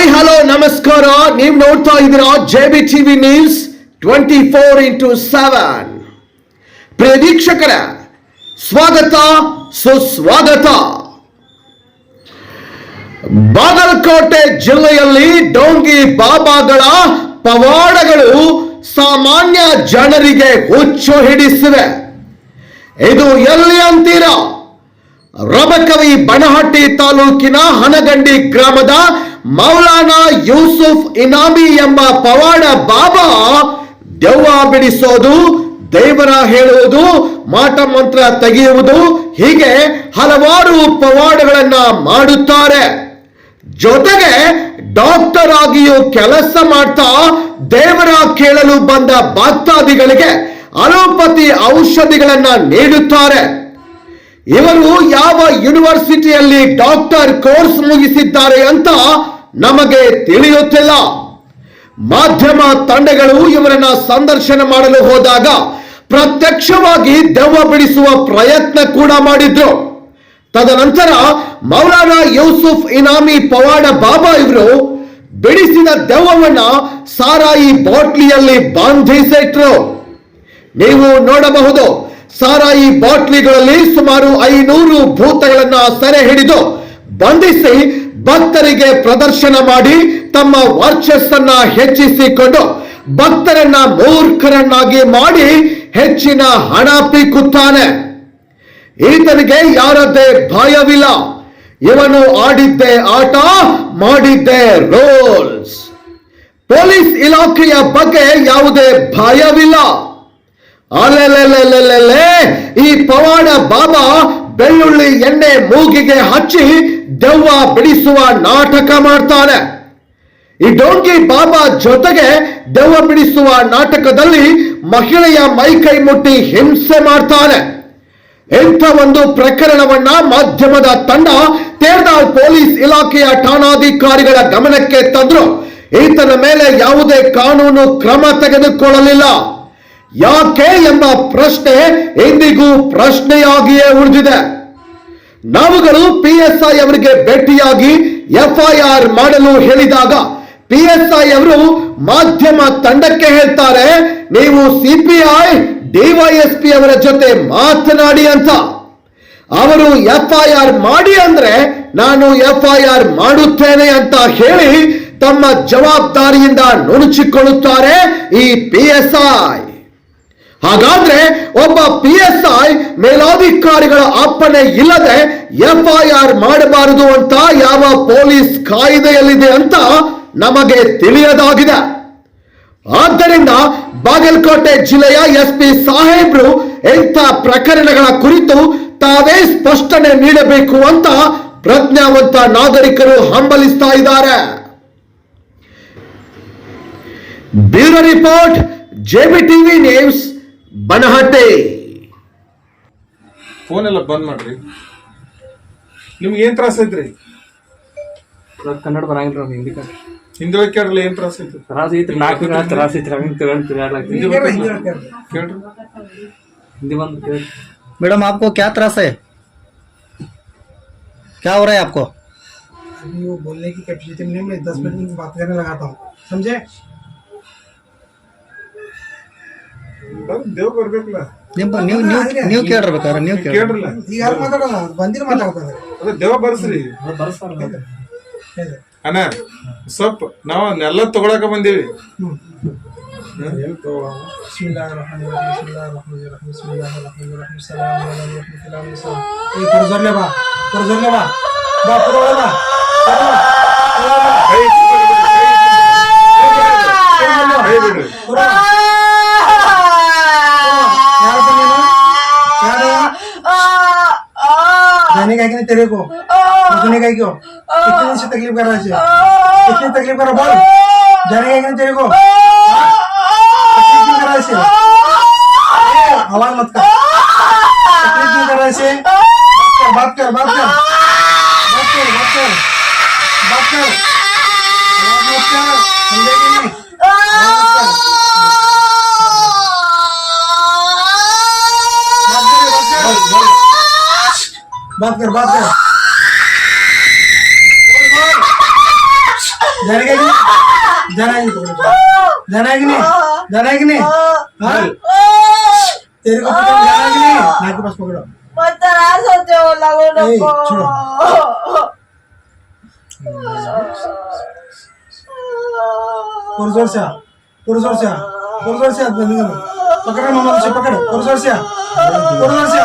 Hi hello ನಮಸ್ಕಾರ ನೀವು ನೋಡ್ತಾ ಇದ್ದೀರಾ J B TV news twenty four into seven ಪ್ರಿಯ ವೀಕ್ಷಕರ ಸ್ವಾಗತ ಸುಸ್ವಾಗತ ಬಾಗಲಕೋಟೆ ಜಿಲ್ಲೆಯಲ್ಲಿ ಡೋಂಗಿ ಬಾಬಾಗಳ ಪವಾಡಗಳು ಸಾಮಾನ್ಯ ಜನರಿಗೆ ಹುಚ್ಚು ಹಿಡಿಸಿವೆ. ಇದು ಎಲ್ಲಿ ಅಂತೀರಾ? ರಬಕವಿ ಬನಹಟ್ಟಿ ತಾಲೂಕಿನ ಹನಗಂಡಿ ಗ್ರಾಮದ ಮೌಲಾನಾ ಯೂಸುಫ್ ಇನಾಮಿ ಎಂಬ ಪವಾಡ ಬಾಬಾ ದೆವ್ವ ಬಿಡಿಸೋದು, ದೇವರ ಹೇಳುವುದು, ಮಾಟ ಮಂತ್ರ ತೆಗೆಯುವುದು, ಹೀಗೆ ಹಲವಾರು ಪವಾಡಗಳನ್ನ ಮಾಡುತ್ತಾರೆ. ಜೊತೆಗೆ ಡಾಕ್ಟರ್ ಆಗಿಯೂ ಕೆಲಸ ಮಾಡ್ತಾ ದೇವರ ಕೇಳಲು ಬಂದ ಭಕ್ತಾದಿಗಳಿಗೆ ಅಲೋಪತಿ ಔಷಧಿಗಳನ್ನ ನೀಡುತ್ತಾರೆ. ಇವರು ಯಾವ ಯೂನಿವರ್ಸಿಟಿಯಲ್ಲಿ ಡಾಕ್ಟರ್ ಕೋರ್ಸ್ ಮುಗಿಸಿದ್ದಾರೆ ಅಂತ ನಮಗೆ ತಿಳಿಯುತ್ತಿಲ್ಲ. ಮಾಧ್ಯಮ ತಂಡಗಳು ಇವರನ್ನ ಸಂದರ್ಶನ ಮಾಡಲು ಹೋದಾಗ ಪ್ರತ್ಯಕ್ಷವಾಗಿ ದೆವ್ವ ಬಿಡಿಸುವ ಪ್ರಯತ್ನ ಕೂಡ ಮಾಡಿದ್ರು. ತದನಂತರ ಮೌಲಾನಾ ಯೂಸುಫ್ ಇನಾಮಿ ಪವಾಡ ಬಾಬಾ ಇವರು ಬಿಡಿಸಿದ ದೆವ್ವವನ್ನ ಸಾರಾಯಿ ಬಾಟ್ಲಿಯಲ್ಲಿ ಬಾಂಧಿಸಿಟ್ರು. ನೀವು ನೋಡಬಹುದು ಸಾರಾಯಿ ಬಾಟ್ಲಿಗಳಲ್ಲಿ ಸುಮಾರು ಐನೂರು ಭೂತಗಳನ್ನ ಸೆರೆ ಹಿಡಿದು ಬಂಧಿಸಿ ಭಕ್ತರಿಗೆ ಪ್ರದರ್ಶನ ಮಾಡಿ ತಮ್ಮ ವರ್ಚಸ್ಸನ್ನ ಹೆಚ್ಚಿಸಿಕೊಂಡು ಭಕ್ತರನ್ನ ಮೂರ್ಖರನ್ನಾಗಿ ಮಾಡಿ ಹೆಚ್ಚಿನ ಹಣ ಪೀಕುತ್ತಾನೆ. ಈತನಿಗೆ ಯಾರದ್ದೇ ಭಯವಿಲ್ಲ. ಇವನು ಆಡಿದ್ದೇ ಆಟ, ಮಾಡಿದ್ದೇ ರೋಲ್ಸ್. ಪೊಲೀಸ್ ಇಲಾಖೆಯ ಬಗ್ಗೆ ಯಾವುದೇ ಭಯವಿಲ್ಲ. ಅಲೆಲೆಲೆಲೆಲೆಲೆ ಈ ಪವಾಡ ಬಾಬಾ ಬೆಳ್ಳುಳ್ಳಿ ಎಣ್ಣೆ ಮೂಗಿಗೆ ಹಚ್ಚಿ ದೆವ್ವ ಬಿಡಿಸುವ ನಾಟಕ ಮಾಡ್ತಾನೆ. ಈ ಡೋಂಗಿ ಬಾಬಾ ಜೊತೆಗೆ ದೆವ್ವ ಬಿಡಿಸುವ ನಾಟಕದಲ್ಲಿ ಮಹಿಳೆಯ ಮೈಕೈ ಮುಟ್ಟಿ ಹಿಂಸೆ ಮಾಡ್ತಾನೆ. ಇಂಥ ಒಂದು ಪ್ರಕರಣವನ್ನ ಮಾಧ್ಯಮದ ತಂಡ ತೇರ್ದಾಳ್ ಪೊಲೀಸ್ ಇಲಾಖೆಯ ಠಾಣಾಧಿಕಾರಿಗಳ ಗಮನಕ್ಕೆ ತಂದ್ರು. ಈತನ ಮೇಲೆ ಯಾವುದೇ ಕಾನೂನು ಕ್ರಮ ತೆಗೆದುಕೊಳ್ಳಲಿಲ್ಲ. ಯಾಕೆ ಎಂಬ ಪ್ರಶ್ನೆ ಎಂದಿಗೂ ಪ್ರಶ್ನೆಯಾಗಿಯೇ ಉಳಿದಿದೆ. ನಾವುಗಳು ಪಿ ಎಸ್ ಐ ಅವರಿಗೆ ಭೇಟಿಯಾಗಿ ಎಫ್ಐಆರ್ ಮಾಡಲು ಹೇಳಿದಾಗ ಪಿ ಎಸ್ ಐ ಅವರು ಮಾಧ್ಯಮ ತಂಡಕ್ಕೆ ಹೇಳ್ತಾರೆ, ನೀವು ಸಿಪಿಐ ಡಿವೈಎಸ್ಪಿ ಅವರ ಜೊತೆ ಮಾತನಾಡಿ ಅಂತ. ಅವರು ಎಫ್ಐಆರ್ ಮಾಡಿ ಅಂದ್ರೆ ನಾನು ಎಫ್ಐಆರ್ ಮಾಡುತ್ತೇನೆ ಅಂತ ಹೇಳಿ ತಮ್ಮ ಜವಾಬ್ದಾರಿಯಿಂದ ನುಣುಚಿಕೊಳ್ಳುತ್ತಾರೆ ಈ ಪಿ ಎಸ್ ಐ ಹಾಗಾದ್ರೆ ಒಬ್ಬ ಪಿ ಎಸ್ ಐ ಮೇಲಾಧಿಕಾರಿಗಳ ಅಪ್ಪಣೆ ಇಲ್ಲದೆ ಎಫ್ಐಆರ್ ಮಾಡಬಾರದು ಅಂತ ಯಾವ ಪೊಲೀಸ್ ಕಾಯ್ದೆಯಲ್ಲಿದೆ ಅಂತ ನಮಗೆ ತಿಳಿಯದಾಗಿದೆ. ಆದ್ದರಿಂದ ಬಾಗಲಕೋಟೆ ಜಿಲ್ಲೆಯ ಎಸ್ ಪಿ ಸಾಹೇಬ್ರು ಇಂಥ ಪ್ರಕರಣಗಳ ಕುರಿತು ತಾವೇ ಸ್ಪಷ್ಟನೆ ನೀಡಬೇಕು ಅಂತ ಪ್ರಜ್ಞಾವಂತ ನಾಗರಿಕರು ಹಂಬಲಿಸ್ತಾ ಇದ್ದಾರೆ. Bureau report JB TV news. Banahatti phone ಎಲ್ಲ ಬಂದ್ ಮಾಡ್ರಿ ನಿಮ್ಗೆ ಏನ್ ತ್ರಾಸ ಐತ್ರಿ ಇವಾಗ ಕನ್ನಡ ಬರಂಗಿಲ್ಲ ರೀ ಹಿಂದಿ ಕನ್ನಡ ಹಿಂದಿ ಒಳಗ್ ಕೇಳ್ರಲ್ಲ ಏನ್ ತ್ರಾಸ ಐತಿ ತ್ರಾಸ ಐತ್ರಿ ನಾಲ್ಕು ದಿನ ತ್ರಾಸ ಐತ್ರಿ ಹಂಗೆ ತಿರ್ಗಾಡ್ ತಿರ್ಗಾಡ್ಲಾಗ್ತಿ ಹಿಂದಿ ಬರ್ತಾಯ್ತಾ? ಕೇಳ್ರಿ ಹಿಂದಿ ಬಂದು ಕೇಳಿ मैडम आपको क्या त्रास है क्या हो रहा है आपको अभी वो बोलने की कैपेसिटी में नहीं मैं दस मिनट में बात करने लगाता हूँ समझे ದೇವ್ ಬರ್ಬೇಕಲ್ಲ. ನಿಮ್ಮ ನೀವು ನೀವು ನೀವು ಕೇಳಿರ್ಬೇಕಾದ್ರೆ ನೀವು ಕೇಳಿ ಕೇಳ್ರಲ್ಲ. ಈಗ ಯಾರು ಮಾತಾಡಲ್ಲ ಬಂದಿನ ಮಾತಾಡ್ತಾರೆ. ಅದ ದೇವ ಬರ್ಸ್ರಿ. ಅಣ್ಣ ಸೊಪ್ಪು ನಾವು ಎಲ್ಲ ತಗೊಳಕ ಬಂದೀವಿ. ಬಾ ಬಾ. ಬಾ. तेरे को? रुकने का है क्यों? कितने दिन से तकलीफ़ कर रहा है? कितनी तकलीफ़ कर रहा बोल। जाने का है तेरे को? तकलीफ़ कर रहा है आवाज़ मत कर। तकलीफ़ क्यों कर रहा है इसे? बात कर बात कर बात कर। बात कर बात कर। बात कर। आवाज़ मत कर। समझे कि नहीं Bakar, bakar. Jangan kayak gini. Jangan gitu. Jangan gini. Jangan gini. Hah? Jadi kok pegang jangan gini. Nah, aku pas pegang. Mata rasa cowok lalu nopo. Purusorsya, purusorsya, purusorsya, pakai mama, pakai purusorsya, purusorsya.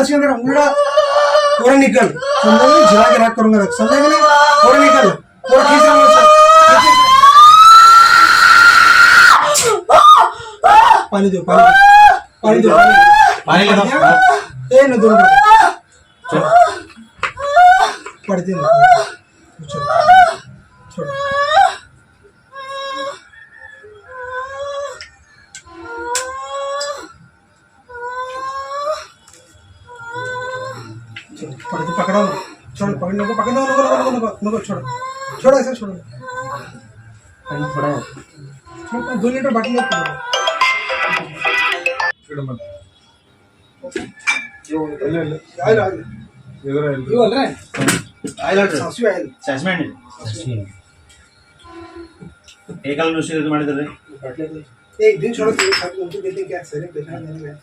डाल उसके अंदर उंगली डाल पूरा निकल समझा नहीं जला के रख करूंगा रख समझा कि नहीं पूरा निकल पूरा खींच रहा हूँ उससे। खींच, खींच। पानी दो पानी दो पानी दो पानी दो पानी दो ए न दो पड़ती नहीं छोड़ छोड़ पकड़ के पकड़ो ना छोड़ो पकड़ नको पकड़ नको नको नको नको नको छोड़ो छोड़ो ऐसे छोड़ो कहीं थोड़ा है छोड़ो दो लीटर बाटली में पकड़ो ಇಡು ಮತ್ತೆ. ಇಲ್ಲ, ಇಲ್ಲ. आयल आयल ಎದುರ ಇಲ್ಲ. ये बोल रहे हैं सासू आयल ಸಸ್ಪೆಂಡ್ ಏಕಲ್ ಋಷಿ ಇದು ಮಾಡಿದ್ರಿ एक दिन छोड़ो तेरे साथ उनको देते क्या सर पेशेंट नहीं है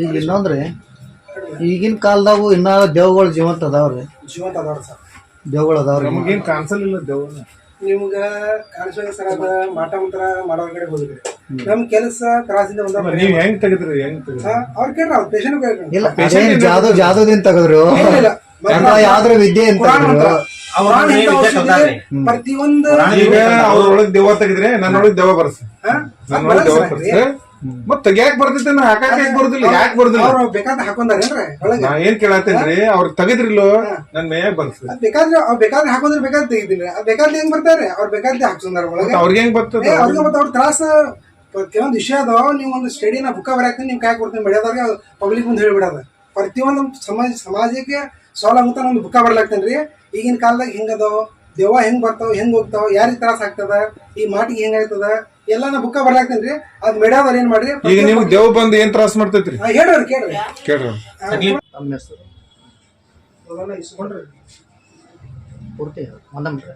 ಈಗ ಇನ್ನೊಂದ್ರಿ ಈಗಿನ ಕಾಲದಾಗ ಇನ್ನ ದೇವಗಳು ಜೀವಂತ ಅದಾವ್ರಿ. ಜೀವಂತ ಅದಾವ್ರಿ ಸರ್. ದೇವ್ಗಳು ಅದಾವ್ರಿ. ನಮಗೇನ್ ಕಾಣಿಸಲಿಲ್ಲ ದೇವ್ರನ್ನ ನಿಮ್ಗ ಕಾಣಿಸುವಾಗ ಸರ್ ಅದ ಮಾಟ ಮಂತ್ರ ಮಾಡೋ ಕಡೆ ಹೋಗಿದ್ರಿ. ನಮ್ ಕೆಲಸ ತ್ರಾಸಿಂದ ಬಂದ ನೀವ್ ಹೆಂಗ್ ತೆಗೆದ್ರಿ ಹೆಂಗ್ ತೆಗೆದ್ರಿ? ಅವ್ರ ಕೇಳ್ರಿ ಅವ್ರ ಪೇಷಂಟ್ ಕೇಳ್ರಿ. ಇಲ್ಲ ಅದೇನ್ ಜಾದು ಜಾದುದಿಂದ ತೆಗೆದ್ರು? ಇಲ್ಲ. ಅಥವಾ ಯಾವ್ದ್ರ ವಿದ್ಯೆ ಅಂತ ಕುರಾನ್ ಮಂತ್ರ. ಪ್ರತಿಯೊಂದು ಈಗ ಅವ್ರೊಳಗ್ ದೇವ ತೆಗೆದ್ರೆ ನನ್ನೊಳಗ್ ದೇವ ಬರ್ಸ? ನನ್ನೊಳಗ್ ದೇವ ಬರ್ಸ. ಮತ್ ತೆಗಿಯಾಕ್ ಬರ್ತೈತೆ ಹಾಕಾಕ ಯಾಕೆ ಬರುದಿಲ್ಲ? ಯಾಕೆ ಬರುದಿಲ್ಲ? ಅವ್ರು ಬೇಕಾದ್ರೆ ಹಾಕೊಂಡಾರೇನ್ರಿ? ಒಳಗೆ? ನಾ ಏನ್ ಕೇಳತ್ತೇನ್ರಿ ಅವ್ರ ತೆಗೆದ್ರಿಲ್ಲೋ ನನ್ ಮೇಯಾಗ ಬರ್ಸ ಅದ್ ಬೇಕಾದ್ರೆ ಅವ್ರು ಬೇಕಾದ್ರೆ ಹಾಕೊಂಡ್ರೆ ಬೇಕಾದ್ರೆ ತೆಗಿತೀನಿ ಅದ್ ಬೇಕಾದ್ರೆ ಹೆಂಗ್ ಬರ್ತಾರೆ? ಅವ್ರು ಬೇಕಾದ್ರೆ ಹಾಕ್ಸಂದಾರ ಒಳಗೆ. ಅವ್ರಿಗೆ ಹೆಂಗ್ ಬರ್ತದ? ಅವ್ರಿಗೆ ಮತ್ತೆ ಅವ್ರ ತ್ರಾಸ ಕೆಲವೊಂದು ವಿಷಯ ಅದಾವ ನೀವು ಒಂದು ಸ್ಟಡಿನ ಬುಕ್ಕ ಬರಾಕ್ತೀನಿ ನಿಮ್ ಕಾಯ್ ಕೊಡ್ತೀನಿ. ಬೆಳೆಯೋದಾಗ ಪಬ್ಲಿಕ್ ಮುಂದೆ ಹೇಳ್ಬಿಡೋದು. ಪ್ರತಿಯೊಂದು ಸಮಾಜ ಸಮಾಜಕ್ಕೆ ಸಾಲ್ವ್ ಆಗುತ್ತ ಒಂದು ಬುಕ್ಕ ಬರ್ಲಾಕ್ತೇನ್ರಿ ಈಗಿನ ಕಾಲದಾಗ ಹಿಂಗದಾವ ದೆವ್ವ ಹೆಂಗ್ ಬರ್ತಾವ? ಹೆಂಗ್ ಹೋಗ್ತಾವ? ಯಾರಿಗೆ ತ್ರಾಸ ಆಗ್ತದ? ಈ ಮಾಟಿಗೆ ಹೆಂಗಾಗ್ತದ ಎಲ್ಲ ನಾ ಬುಕ್ಕ ಬರ್ಲಾಕ್ತೇನ್ರಿ ಅದ್ ಮೇಡಾದವ್ರ ಏನ್ ಮಾಡ್ರಿ? ಈಗ ನಿಮ್ಗೆ ದೇವ್ ಬಂದ್ ಏನ್ ತ್ರಾಸ ಮಾಡ್ತೈತ್ರಿ? ಆ, ಹೇಳ್ರಿ ಕೇಳ್ರಿ. ಕೇಳ್ರಿ. ತಮ್ಮ ಹೆಸರು? ಮೊದಲ ಇಸ್ಕೊಂಡ್ರಿ. ಪೂರ್ತಿ ಹೇಳು. ಒಂದೊಂದು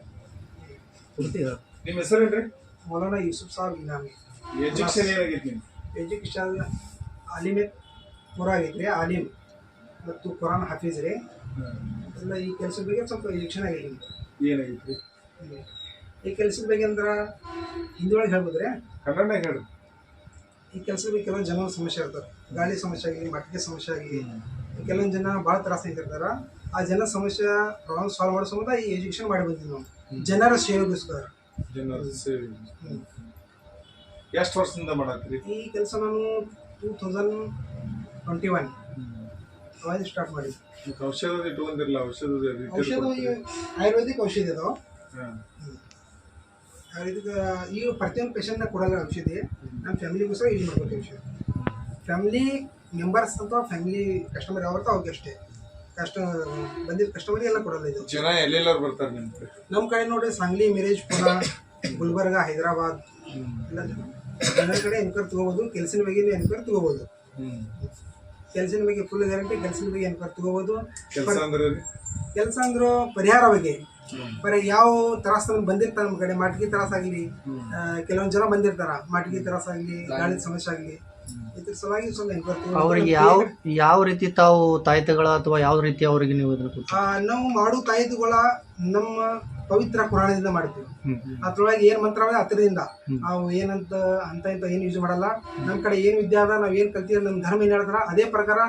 ಪೂರ್ತಿ ಹೇಳು. ನಿಮ್ ಹೆಸರೇನ್ರಿ? ಮೌಲಾನ ಯೂಸುಫ್ ಸಾಬ್ ಇನಾಮಿ. ಎಜುಕೇಶನ್ ಏನಾಗೈತಿ ನಿಮ್ ಎಜುಕೇಶನ್ ಆಲಿಮೆ ಪೂರ ಆಗೈತ್ರಿ ಆಲಿಮ್ ಮತ್ತು ಕುರಾನ್ ಹಾಫೀಸ್ ರೀ. ಎಲ್ಲ ಈ ಕೆಲಸದ ಬಗ್ಗೆ ಸ್ವಲ್ಪ ಎಜುಕೇಶನ್ ಆಗೈತಿ ಏನಾಗೈತ್ರಿ? ಈ ಕೆಲಸದ ಬಗ್ಗೆ ಅಂದ್ರೆ ಹಿಂದಿ ಒಳಗೆ ಹೇಳ್ಬೋದ್ರಿ? ಕನ್ನಡ ಹೇಳ್ರಿ ಈ ಕೆಲಸದ ಬಗ್ಗೆ ಕೆಲವೊಂದು ಜನ ಸಮಸ್ಯೆ ಇರ್ತಾರೆ. ಗಾಳಿ ಸಮಸ್ಯೆ ಆಗಲಿ ಮಟ್ಟಿಗೆ ಸಮಸ್ಯೆ ಆಗಲಿ ಕೆಲವೊಂದು ಜನ ಭಾಳ ತ್ರಾಸ ಇರ್ತಾರ ಆ ಜನ ಸಮಸ್ಯೆ ಪ್ರಾಬ್ಲಮ್ ಸಾಲ್ವ್ ಮಾಡೋ ಸಂಬಂಧ ಈ ಎಜುಕೇಶನ್ ಮಾಡಿ ಬಂದಿದ್ವಿ ನಾವು ಜನರ ಸೇವೆಗೋಸ್ಕರ ಜನರ ಸೇವೆ. ಎಷ್ಟು ವರ್ಷದಿಂದ ಮಾಡಿ ಈ ಕೆಲಸ ನಾನು ಟೂ ತೌಸಂಡ್ ಟ್ವೆಂಟಿ ಒನ್ ಅವಾಗ ಸ್ಟಾರ್ಟ್ ಮತ್ತ್ ಔಷಧ ಇಟ್ಕೊಂಡಿರಲ್ಲ ಔಷಧ ಔಷಧ ಆಯುರ್ವೇದಿಕ್ ಔಷಧಿ ಅದಾವ. ಹಾ. ಈ ಈಗ ಪ್ರತಿಯೊಂದು ಪೇಷಂಟ್ನ ಕೊಡಲ್ಲ ಔಷಧಿ. ನಮ್ಮ ಫ್ಯಾಮಿಲಿಗೋಸ್ಕರ ಯೂಸ್ ಮಾಡ್ಬೇಕು ಔಷಧಿ. ಫ್ಯಾಮಿಲಿ ಮೆಂಬರ್ಸ್ ಅಥವಾ ಫ್ಯಾಮಿಲಿ ಕಸ್ಟಮರ್ ಯಾವ ಅವ್ರಿಗೆ ಅಷ್ಟೇ. ಕಷ್ಟ ಬಂದಿದ್ದ ಕಸ್ಟಮರ್ಗೆ ಎಲ್ಲ ಕೊಡಲ್ಲ ಇದು. ಜನ ಎಲ್ಲೆಲ್ಲಾರು ಬರ್ತಾರೆ ನಿಮ್ಮ ನಮ್ಮ ಕಡೆ ನೋಡ್ರಿ ಸಂಗ್ಲಿ ಮಿರೇಜ್ ಪುರ ಗುಲ್ಬರ್ಗ ಹೈದರಾಬಾದ್ ಎಲ್ಲ ಜನ. ಜನರ ಕಡೆ ಎನ್ಕರ್ ತಗೋಬೋದು ಕೆಲಸದ ಬಗ್ಗೆ ಎನ್ಕರ್ ತಗೋಬೋದು. ಕೆಲಸದ ಬಗ್ಗೆ ಫುಲ್ ಗ್ಯಾರಂಟಿ ಕೆಲಸದ ಬಗ್ಗೆ ಎನ್ಕರ್ ತಗೋಬೋದು. ಕೆಲಸ ಅಂದ್ರು ಪರಿಹಾರ ಬಗ್ಗೆ. ಬರೀ ಯಾವ ತ್ರಾಸ ನಮ್ಗೆ ಬಂದಿರ್ತಾರೆ ನಮ್ಮ ಕಡೆ. ಮಾಟಿಗೆ ತ್ರಾಸ ಆಗಲಿ ಕೆಲವೊಂದು ಜನ ಬಂದಿರ್ತಾರ. ಮಾಟಿಗೆ ತ್ರಾಸ ಆಗಲಿ ಗಾಳಿ ಸಮಸ್ಯೆ ಆಗಲಿ. ಇದ್ರ ಸಲುವಾಗಿ ಸ್ವಲ್ಪ ಎನ್ಕ್ವೈರಿ ಅವ್ರಿಗೆ ಯಾವ ಯಾವ ರೀತಿ ತಾವು ತಾಯ್ತಗಳ ಅಥವಾ ಯಾವ ರೀತಿ ಅವರಿಗೆ ನೀವು ಇದನ್ನ? ನಾವು ಮಾಡೋ ತಾಯ್ತಗಳ ನಮ್ಮ ಪವಿತ್ರ ಪುರಾಣದಿಂದ ಮಾಡ್ತೀವಿ ಅದ್ರೊಳಗೆ ಏನ್ ಮಂತ್ರ ಹತ್ತಿರದಿಂದ. ನಾವು ಏನಂತ ಅಂತ ಇಂತ ಏನು ಯೂಸ್ ಮಾಡಲ್ಲ. ನಮ್ಮ ಕಡೆ ಏನ್ ವಿದ್ಯೆ ಅದ ನಾವ್ ಏನ್ ಕಲ್ತೀವಿ ನಮ್ಮ ಧರ್ಮ ಏನ್ ಹೇಳ್ತಾರ ಅದೇ ಪ್ರಕಾರ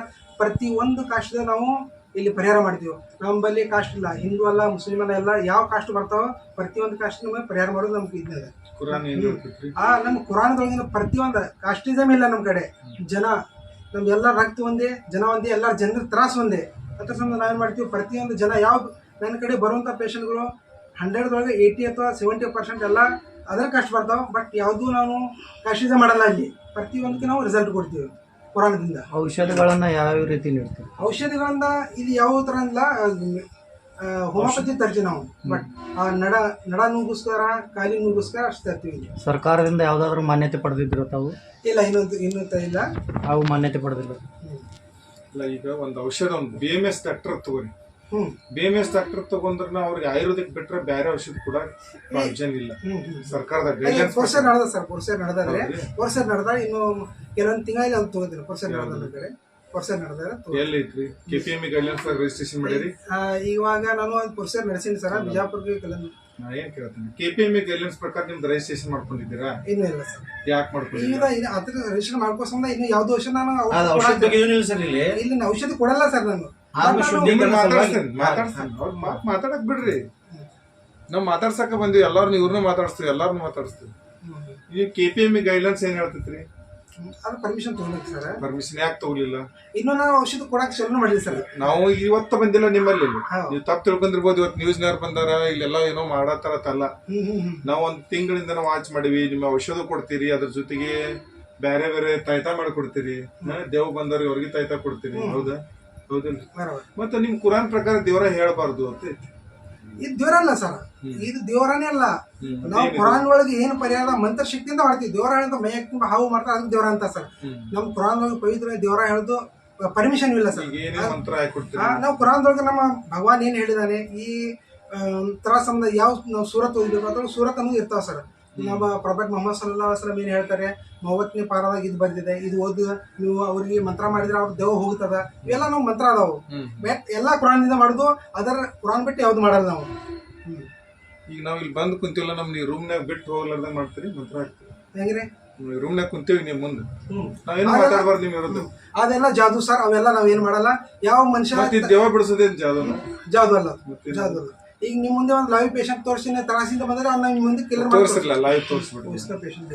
ಪ್ರತಿ ಒಂದು ಕಾಶದ ನಾವು ಇಲ್ಲಿ ಪರಿಹಾರ ಮಾಡ್ತೀವಿ. ನಮ್ಮಲ್ಲಿ ಕಾಸ್ಟ್ ಇಲ್ಲ. ಹಿಂದೂ ಅಲ್ಲ ಮುಸ್ಲಿಮ್ ಅಲ್ಲ ಎಲ್ಲ ಯಾವ ಕಾಸ್ಟ್ ಬರ್ತಾವ ಪ್ರತಿಯೊಂದು ಕಾಸ್ಟ್ ನಮಗೆ ಪರಿಹಾರ ಮಾಡೋದು ನಮ್ಗೆ ಇದೆ ಕುರಾನ್ ಏನ್ ಹೇಳ್ತೈತ್ರಿ ಆ ನಮ್ಮ ಕುರಾನದೊಳಗಿನ ಪ್ರತಿಯೊಂದು ಕಾಸ್ಟಿಸಮ್ ಇಲ್ಲ ನಮ್ಮ ಕಡೆ. ಜನ ನಮ್ ಎಲ್ಲ ರಕ್ತ ಒಂದೇ ಜನ ಒಂದೇ ಎಲ್ಲ ಜನರ ತ್ರಾಸ ಒಂದೇ. ಅದ್ರ ಸಂಬಂಧ ನಾವೇನು ಮಾಡ್ತೀವಿ? ಪ್ರತಿಯೊಂದು ಜನ ಯಾವ ನನ್ನ ಕಡೆ ಬರುವಂತ ಪೇಷಂಟ್ಗಳು ಹಂಡ್ರೆಡ್ದೊಳಗೆ ಏಯ್ಟಿ ಅಥವಾ ಸೆವೆಂಟಿ ಪರ್ಸೆಂಟ್ ಎಲ್ಲ ಅದರ ಕಾಸ್ಟ್ ಬರ್ತಾವೆ. ಬಟ್ ಯಾವುದೂ ನಾವು ಕಾಸ್ಟಿಸಮ್ ಮಾಡಲ್ಲ ಅಲ್ಲಿ ಪ್ರತಿಯೊಂದಕ್ಕೆ ನಾವು ರಿಸಲ್ಟ್ ಕೊಡ್ತೀವಿ. ಪುರಾಣದಿಂದ. ಔಷಧಿಗಳನ್ನ ಯಾವ ರೀತಿ ನೀಡ್ತೀವಿ ಔಷಧಿಗಳಿಂದ ಇದು ಯಾವ ಥರ ಇಲ್ಲ ಹೋಮಿಯೋಪತಿ ತರ್ತೀವಿ ನಾವು ಬಟ್ ಆ ನಡ ನಡ ನುಗ್ಗಿಸ್ಕರ ಕಾಲಿ ನುಗ್ಗಿಸ್ಕರ ಅಷ್ಟು ತರ್ತೀವಿ. ಸರ್ಕಾರದಿಂದ ಯಾವ್ದಾದ್ರು ಮಾನ್ಯತೆ ಪಡೆದಿದ್ರು ತಾವು? ಇಲ್ಲ ಇನ್ನೊಂದು ಇನ್ನೂ ತ- ಇಲ್ಲ. ಅವು ಮಾನ್ಯತೆ ಪಡೆದಿಲ್ಲ? ಇಲ್ಲ ಈಗ ಒಂದು ಔಷಧ ಒಂದು ಬಿ ಎಂ ಎಸ್ ಡಾಕ್ಟರ್ ತಗೋರಿ. ಬಿ ಎಂ ಎಸ್ ಡಾಕ್ಟರ್ ತಗೊಂಡ್ರೆ ಅವ್ರಿಗೆ ಆಯುರ್ವೇದಿಕ್ ಬಿಟ್ರೆ ಬೇರೆ ಔಷಧ ಕೂಡ ಪ್ರಾವಿಷನ್ ಇಲ್ಲ. ಸರ್ಕಾರದ ಗೈಡ್ಲೈನ್ಸ್ ಕೋರ್ಸರ್ ನಡೆದ ಸರ್ ವರ್ಷ ನಡೆದಾದ್ರೆ ವರ್ಷ ನಡೆದ ಇನ್ನು ಕೆಲವೊಂದು ತಿಂಗಳಲ್ಲಿ ಅವ್ರು ತಗೋದಿಲ್ಲ ವರ್ಷ ನಡೆದ ಕಡೆ ಕೋರ್ಸರ್ ನಡೆದಾರೆ ಎಲ್ಲಿ ಐತ್ರಿ K P M guidelines registration ಮಾಡಿರಿ? ಇವಾಗ ನಾನು ಒಂದು ಕೋರ್ಸರ್ ನಡೆಸೀನಿ ಸರ್ ಬಿಜಾಪುರ್ಗೆ ಕೆಲವೊಂದು ನಾ ಏನ್ ಕೇಳ್ತೀನಿ? ಕೆ ಪಿ ಎಂ ಗೈಡ್ಲೈನ್ಸ್ ಪ್ರಕಾರ ನಿಮ್ದು ರಿಜಿಸ್ಟ್ರೇಷನ್ ಮಾಡ್ಕೊಂಡಿದ್ದೀರಾ? ಇನ್ನೂ ಇಲ್ಲ ಸರ್. ಯಾಕೆ ಮಾಡ್ಕೊಂಡಿದ್ದೀರಾ? ಇದು ಅದ್ರ ರಿಜಿಸ್ಟರ್ ಮಾಡ್ಕೋಸಂದ ಇನ್ನು ಯಾವ್ದು ಔಷಧ ನಾನು ಔಷಧ ಏನಿಲ್ಲ ಸರ್ ಇಲ್ಲಿ. ಇಲ್ಲಿ ಔಷಧಿ ಕೊಡಲ್ಲ ಸರ್ ನಾನು. ಮಾತಾಡ್ಸ್ತೀನಿ ಮಾತಾಡಕ್ ಬಿಡ್ರಿ. ನಾವ್ ಮಾತಾಡ್ಸಕ ಬಂದಿವಿ ಎಲ್ಲಾರನ್ನ ಇವ್ರನ್ನ ಮಾತಾಡಿಸ್ತೀವಿ ಎಲ್ಲಾರನ್ನ ಮಾತಾಡಿಸ್ತೀವಿ. ಈ ಕೆ ಪಿ ಎಂ ಗೈಡ್ಲೈನ್ಸ್ ಏನ್ ಹೇಳ್ತೈತ್ರಿ? ಅದು ಪರ್ಮಿಷನ್ ಸರ್. ಪರ್ಮಿಷನ್ ಯಾಕೆ ತಗೊಲಿಲ್ಲ ಇನ್ನು ನಾವು ಔಷಧ ಕೊಡಕ್ಕೆ ಶುರು ಮಾಡಿಲ್ಲ ಸರ್. ನಾವು ಇವತ್ತು ಬಂದಿಲ್ಲ ನಿಮ್ಮಲ್ಲಿ. ನೀವು ತಪ್ಪು ತಿಳ್ಕೊಂಡಿರ್ಬೋದು ಇವತ್ತು ನ್ಯೂಸ್ನವ್ರು ಬಂದಾರ ಇಲ್ಲೆಲ್ಲ ಏನೋ ಮಾಡತ್ತಾರ ತಲ್ಲ ನಾವು ಒಂದ್ ತಿಂಗಳಿಂದ ನಾವು ವಾಚ್ ಮಾಡಿವಿ ನಿಮ್ಮ ಔಷಧ ಕೊಡ್ತೀರಿ ಅದ್ರ ಜೊತೆಗೆ ಬೇರೆ ಬೇರೆ ತಾಯ್ತ ಮಾಡಿಕೊಡ್ತೀರಿ. ದೇವ್ ಬಂದವ್ರಿಗೆ ಅವ್ರಿಗೆ ತಾಯ್ತ ಕೊಡ್ತೀರಿ ಹೌದಾ? ಹೌದಿಲ್ಲ. ಬರೋಬರ್ ಮತ್ತೆ ನಿಮ್ ಕುರಾನ್ ಪ್ರಕಾರ ದೇವರ ಹೇಳಬಾರದು ಅಂತ ಐತಿ. ಇದು ದೇವರಲ್ಲ ಸರ್. ಇದು ದೇವರನೇ ಅಲ್ಲ. ನಾವು ಕುರಾನ್ ಒಳಗೆ ಏನು ಪರಿಹಾರ ಮಂತ್ರ ಶಕ್ತಿಯಿಂದ ಮಾಡ್ತೀವಿ. ದೇವರ ಹೇಳಿದ ಮೈಯಕ್ ತುಂಬ ಹಾವು ಮಾಡ್ತಾರೆ ಅದಕ್ಕೆ ದೇವರ ಅಂತ ಸರ್. ನಮ್ಮ ಕುರಾನ್ ಒಳಗೆ ಪವಿತ್ರ ದೇವರ ಹೇಳೋದು ಪರ್ಮಿಷನ್ ಇಲ್ಲ ಸರ್. ನಾವು ಕುರಾನ್ ಮಂತ್ರ ನಾವು? ಕುರಾನ್ದೊಳಗೆ ನಮ್ಮ ಭಗವಾನ್ ಏನು ಹೇಳಿದಾನೆ ಈ ತ್ರಾಸಂದ ಯಾವ ನಾವು ಸೂರತ್ ಓದಬೇಕು ಅದ್ರೊಳಗೆ ಸೂರತ್ ಅನ್ನೋದು ಇರ್ತಾವ ಸರ್. ನಮ್ಮ ಪ್ರೊಫೆಟ್ ಮೊಹಮ್ಮದ್ ಸಲ್ಲಾ ವಸಲಂ ಏನು ಹೇಳ್ತಾರೆ? ಮೂವತ್ತನೇ ಪಾರದಾಗ ಇದು ಬಂದಿದೆ ಇದು ಓದು ನೀವು ಅವ್ರಿಗೆ ಮಂತ್ರ ಮಾಡಿದ್ರೆ ಅವ್ರ ದೇವ ಹೋಗ್ತದ ಇವೆಲ್ಲ ನಾವು ಮಂತ್ರ ಅದಾವು. ಬಟ್ ಎಲ್ಲ ಕುರಾನ್ದಿಂದ ಮಾಡುದು ಅದರ ಕುರಾನ್ ಬಿಟ್ಟು ಯಾವ್ದು ಮಾಡಲ್ಲ ನಾವು. ಈಗ ನಾವು ಇಲ್ಲಿ ಬಂದು ಕುಂತಿಲ್ಲ ನಮ್ಮ ನೀವು ರೂಮ್ನಾಗ ಬಿಟ್ಟು ಹೋಗ್ಲಾರ್ದಂಗ್ ಮಾಡ್ತೀರಿ ಮಂತ್ರ ಹಾಕ್ತೀರಿ. ಹೆಂಗ್ರಿ? ರೂಮ್ನಾಗ ಕುಂತೀವಿ ನೀವು ಮುಂದೆ. ನಾವೇನು ಮಾತಾಡಬಾರ್ದು ಇರೋದು? ಅದೆಲ್ಲ ಜಾದು ಸರ್ ಅವೆಲ್ಲ ನಾವೇನು ಮಾಡಲ್ಲ. ಯಾವ ಮನುಷ್ಯ ದೇವ ಬಿಡಿಸೋದೇನು ಜಾದು ಜಾದು ಅಲ್ಲ. ಜಾದು ಅಲ್ಲ. ಈಗ ನಿಮ್ಮ ಮುಂದೆ ಒಂದು ಲೈವ್ ಪೇಷಂಟ್ ತೋರಿಸಿ ತರಾಸಿಂದ ಬಂದ್ರೆ ಅವ್ನ ನಿಮ್ಮ ಮುಂದೆ ಕಿಲ್ಲರ್ ತೋರಿಸಿರ್ಲ ಲೈವ್ ತೋರಿಸ್ಬಿಟ್ಟು ಪೇಷಂಟ್